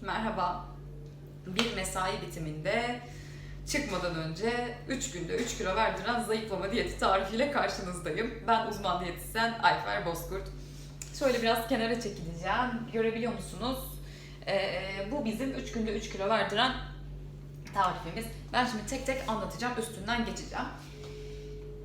Merhaba. Bir mesai bitiminde çıkmadan önce 3 günde 3 kilo verdiren zayıflama diyeti tarifiyle karşınızdayım. Ben uzman diyetisyen Ayfer Bozkurt. Şöyle biraz kenara çekileceğim. Görebiliyor musunuz? Ee, bu bizim 3 günde 3 kilo verdiren tarifimiz. Ben şimdi tek tek anlatacağım, üstünden geçeceğim.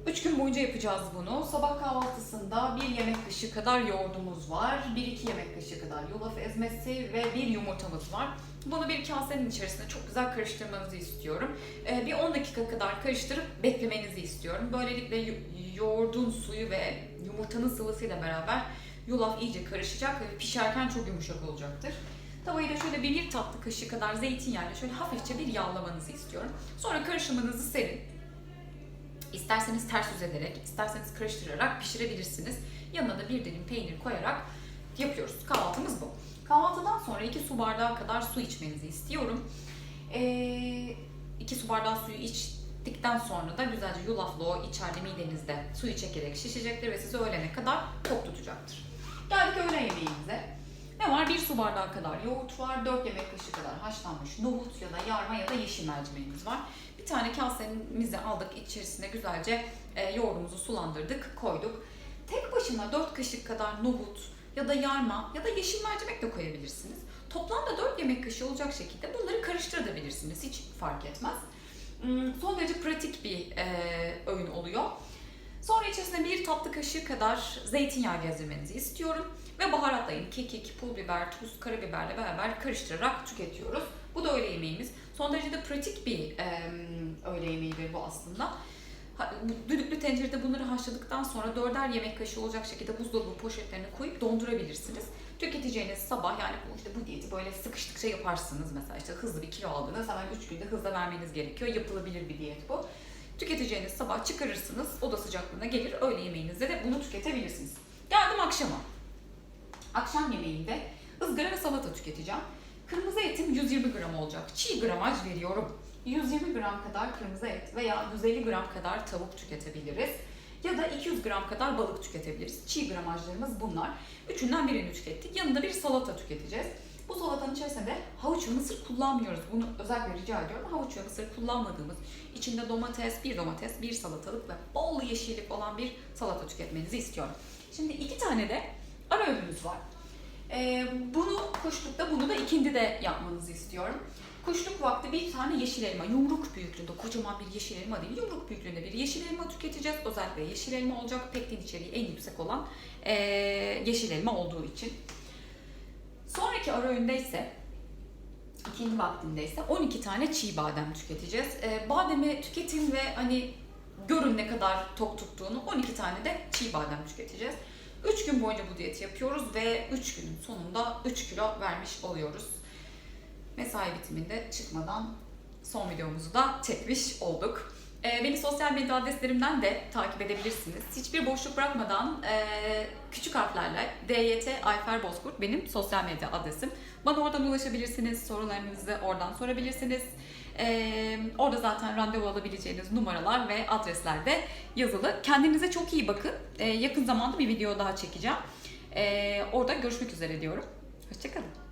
3 gün boyunca yapacağız bunu. Sabah kahvaltısında bir yemek kaşığı kadar yoğurdumuz var. 1-2 yemek kaşığı kadar yulaf ezmesi ve bir yumurtamız var. Bunu bir kasenin içerisinde çok güzel karıştırmanızı istiyorum. Ee, bir 10 dakika kadar karıştırıp beklemenizi istiyorum. Böylelikle yo- yoğurdun suyu ve yumurtanın sıvısıyla beraber yulaf iyice karışacak ve pişerken çok yumuşak olacaktır. Tavayı da şöyle bir, bir tatlı kaşığı kadar zeytinyağıyla şöyle hafifçe bir yağlamanızı istiyorum. Sonra karışımınızı serin. İsterseniz ters yüz ederek, isterseniz karıştırarak pişirebilirsiniz. Yanına da bir dilim peynir koyarak yapıyoruz. Kahvaltımız bu. Kahvaltıdan sonra 2 su bardağı kadar su içmenizi istiyorum. 2 su bardağı suyu içtikten sonra da güzelce yulaflı o içeride midenizde suyu çekerek şişecektir ve sizi öğlene kadar tok tutacaktır. Geldik öğle yemeğimize. Ne var? 1 su bardağı kadar yoğurt var, 4 yemek kaşığı kadar haşlanmış nohut ya da yarma ya da yeşil mercimeğimiz var. Bir tane kasemizi aldık, içerisine güzelce e, yoğurdumuzu sulandırdık, koyduk. Tek başına 4 kaşık kadar nohut ya da yarma ya da yeşil mercimek de koyabilirsiniz. Toplamda 4 yemek kaşığı olacak şekilde bunları karıştırabilirsiniz. Hiç fark etmez. Hmm, Son derece pratik bir e, öğün oluyor. Sonra içerisine bir tatlı kaşığı kadar zeytinyağı gezdirmenizi istiyorum. Ve baharatlayın. Kekik, pul biber, tuz, karabiberle beraber karıştırarak tüketiyoruz. Bu da öğle yemeğimiz. Son derece de pratik bir e, öğle yemeğidir bu aslında. Düdüklü tencerede bunları haşladıktan sonra dörder yemek kaşığı olacak şekilde buzdolabı poşetlerine koyup dondurabilirsiniz. Tüketeceğiniz sabah yani bu işte bu diyeti böyle sıkıştıkça yaparsınız mesela işte hızlı bir kilo aldınız hemen 3 günde hızla vermeniz gerekiyor. Yapılabilir bir diyet bu. Tüketeceğiniz sabah çıkarırsınız oda sıcaklığına gelir öğle yemeğinizde de bunu tüketebilirsiniz. Geldim akşama. Akşam yemeğinde ızgara ve salata tüketeceğim. Kırmızı etim 120 gram olacak. Çiğ gramaj veriyorum. 120 gram kadar kırmızı et veya 150 gram kadar tavuk tüketebiliriz. Ya da 200 gram kadar balık tüketebiliriz. Çiğ gramajlarımız bunlar. Üçünden birini tükettik. Yanında bir salata tüketeceğiz. Bu salatanın içerisinde de havuç ve mısır kullanmıyoruz. Bunu özellikle rica ediyorum. Havuç ve mısır kullanmadığımız, içinde domates, bir domates, bir salatalık ve bol yeşillik olan bir salata tüketmenizi istiyorum. Şimdi iki tane de ara öğünümüz var. Ee, bunu kuşlukta, bunu da ikindide yapmanızı istiyorum. Kuşluk vakti bir tane yeşil elma, yumruk büyüklüğünde, kocaman bir yeşil elma değil, yumruk büyüklüğünde bir yeşil elma tüketeceğiz. Özellikle yeşil elma olacak, pektin içeriği en yüksek olan ee, yeşil elma olduğu için. Sonraki ara öğünde ise ikindi vaktinde ise 12 tane çiğ badem tüketeceğiz. Ee, bademi tüketin ve hani görün ne kadar tok tuttuğunu 12 tane de çiğ badem tüketeceğiz. 3 gün boyunca bu diyeti yapıyoruz ve 3 günün sonunda 3 kilo vermiş oluyoruz. Mesai bitiminde çıkmadan son videomuzu da çekmiş olduk. Ee, beni sosyal medya adreslerimden de takip edebilirsiniz. Hiçbir boşluk bırakmadan e, küçük harflerle DYT Ayfer Bozkurt benim sosyal medya adresim. Bana oradan ulaşabilirsiniz, sorularınızı oradan sorabilirsiniz. Ee, orada zaten randevu alabileceğiniz numaralar ve adresler de yazılı. Kendinize çok iyi bakın. Ee, yakın zamanda bir video daha çekeceğim. Ee, orada görüşmek üzere diyorum. Hoşçakalın.